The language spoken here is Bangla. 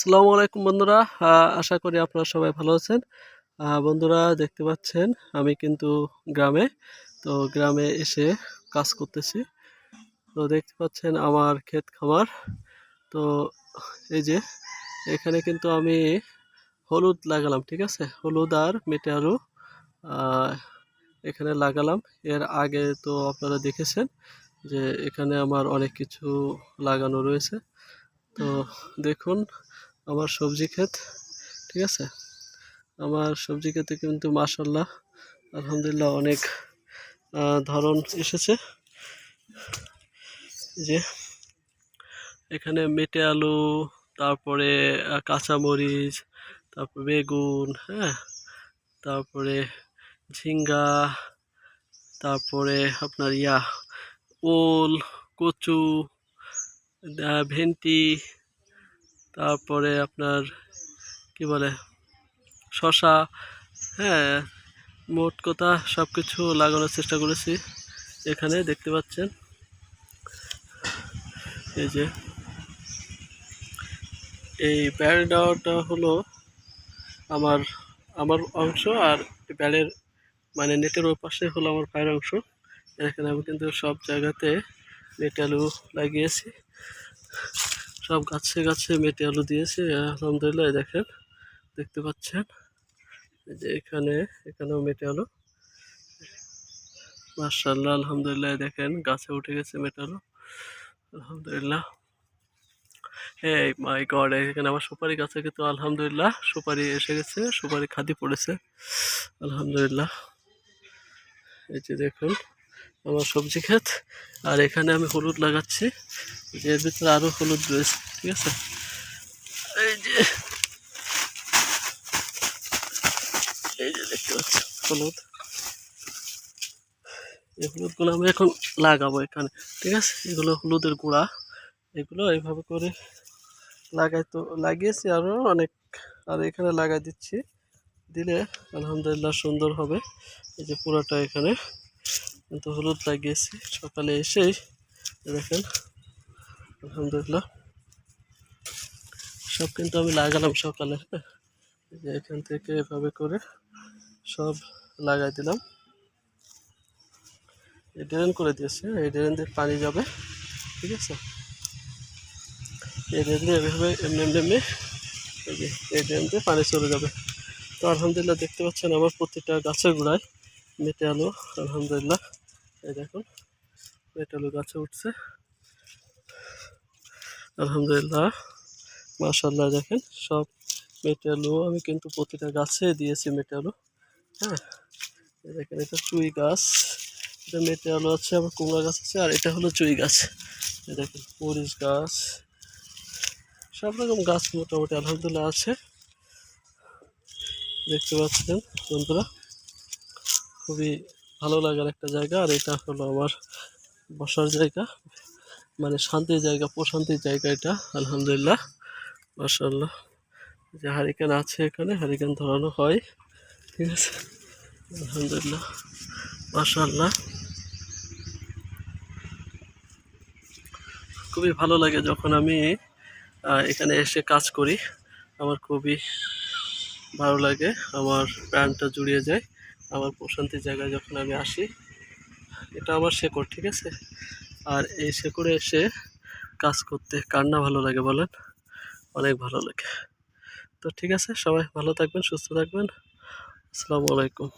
আসসালামু আলাইকুম বন্ধুরা। আশা করি আপনারা সবাই ভালো আছেন। বন্ধুরা দেখতে পাচ্ছেন, আমি কিন্তু গ্রামে, তো গ্রামে এসে কাজ করতেছি। তো দেখতে পাচ্ছেন আমার ক্ষেত খামার। তো এই যে, এখানে কিন্তু আমি হলুদ লাগালাম, ঠিক আছে? হলুদ আর মেটে আলু এখানে লাগালাম। এর আগে তো আপনারা দেখেছেন যে, এখানে আমার অনেক কিছু লাগানো রয়েছে। তো দেখুন আমার সবজি ক্ষেত, ঠিক আছে? আমার সবজি ক্ষেতে কিন্তু মাসাল্লাহ আলহামদুলিল্লাহ অনেক ধরন এসেছে। যে, এখানে মেটে আলু, তারপরে কাঁচামরিচ, তারপর বেগুন হ্যাঁ? তারপরে ঝিঙ্গা, তারপরে আপনার ইয়া, ওল, কচু ভেন্টি তারপরে আপনার কি বলে, শশা হ্যাঁ মোট কথা সব কিছু লাগানোর চেষ্টা করেছি এখানে, দেখতে পাচ্ছেন। এই যে, এই ব্যাল দেওয়াটা হলো আমার আমার অংশ আর ব্যালের মানে নেটের ওই পাশে হলো আমার পায়ের অংশ। এখানে আমি কিন্তু সব জায়গাতে নেট আলু লাগিয়েছি। সব গাছে গাছে মেটে আলু দিয়েছে, আলহামদুলিল্লাহ দেখেন, দেখতে পাচ্ছেন। এই যে এখানে, এখানেও মেটে আলু। মার্শাল্লাহ আলহামদুলিল্লাহ দেখেন, গাছে উঠে গেছে মেটে আলু। আলহামদুলিল্লাহ। এই মাই গড এখানে আমার সুপারি গাছে কিন্তু আলহামদুলিল্লাহ সুপারি এসে গেছে, সুপারি খাদি পড়েছে। আলহামদুলিল্লাহ। এই যে দেখুন আমার সবজি ক্ষেত। আর এখানে আমি হলুদ লাগাচ্ছি। যে এর ভিতরে আরও হলুদ রয়েছে, ঠিক আছে? এই যে এই যে দেখতে পাচ্ছি, হলুদ। এই হলুদগুলো আমি এখন লাগাবো এখানে, ঠিক আছে? এগুলো হলুদের গুঁড়া। এগুলো এইভাবে করে লাগাই তো, লাগিয়েছি আরও অনেক। আর এখানে লাগাই দিচ্ছি। দিলে আলহামদুলিল্লাহ সুন্দর হবে। এই যে পুরোটা এখানে। কিন্তু হলুদ লাগিয়েছি। সকালে এসেই দেখেন, আলহামদুলিল্লাহ। সব কিন্তু আমি লাগালাম সকালে হ্যাঁ। এখান থেকে এভাবে করে সব লাগাই দিলাম। এই ড্রেন করে দিয়েছে এই ড্রেন দিয়ে পানি যাবে, ঠিক আছে? এই ড্রেন দিয়ে এভাবে এমনি এমনি এমনি এই ড্রেন দিয়ে পানি চলে যাবে। তো আলহামদুলিল্লাহ দেখতে পাচ্ছেন আমার প্রতিটা গাছের গোড়ায় মেটে আলু আলহামদুলিল্লাহ। এই দেখুন মেটে আলু গাছে উঠছে। আলহামদুলিল্লাহ মাশাল্লাহ দেখেন, সব মেটে আলু আমি কিন্তু প্রতিটা গাছে দিয়েছি মেটে আলু হ্যাঁ দেখেন, এটা চুই গাছ, এটা মেটে আলু আছে, আবার কুমড়া গাছ আছে, আর এটা হলো চুই গাছ। দেখেন, মরিচ গাছ, সব রকম গাছ মোটামুটি আলহামদুলিল্লাহ আছে। দেখতে পাচ্ছেন বন্ধুরা, খুবই ভালো লাগার একটা জায়গা, আর এটা হলো আমার বসার জায়গা। মানে শান্তির জায়গা, প্রশান্তির জায়গা এটা, আলহামদুলিল্লাহ। মাসাল্লাহ যে হারিকেন আছে এখানে, হারিকেন ধরানো হয়। ঠিক আছে? আলহামদুলিল্লাহ। মাসাল্লাহ খুবই ভালো লাগে যখন আমি এখানে এসে কাজ করি। আমার খুবই ভালো লাগে, আমার প্রাণটা জুড়িয়ে যায়। আমার প্রশান্তির জায়গায় যখন আমি আসি, এটা আমার শেকড়, ঠিক আছে? আর এই শেকড়ে এসে কাজ করতে কার না ভালো লাগে বলেন? অনেক ভালো লাগে। তো ঠিক আছে, সবাই ভালো থাকবেন, সুস্থ থাকবেন। আসসালামু আলাইকুম।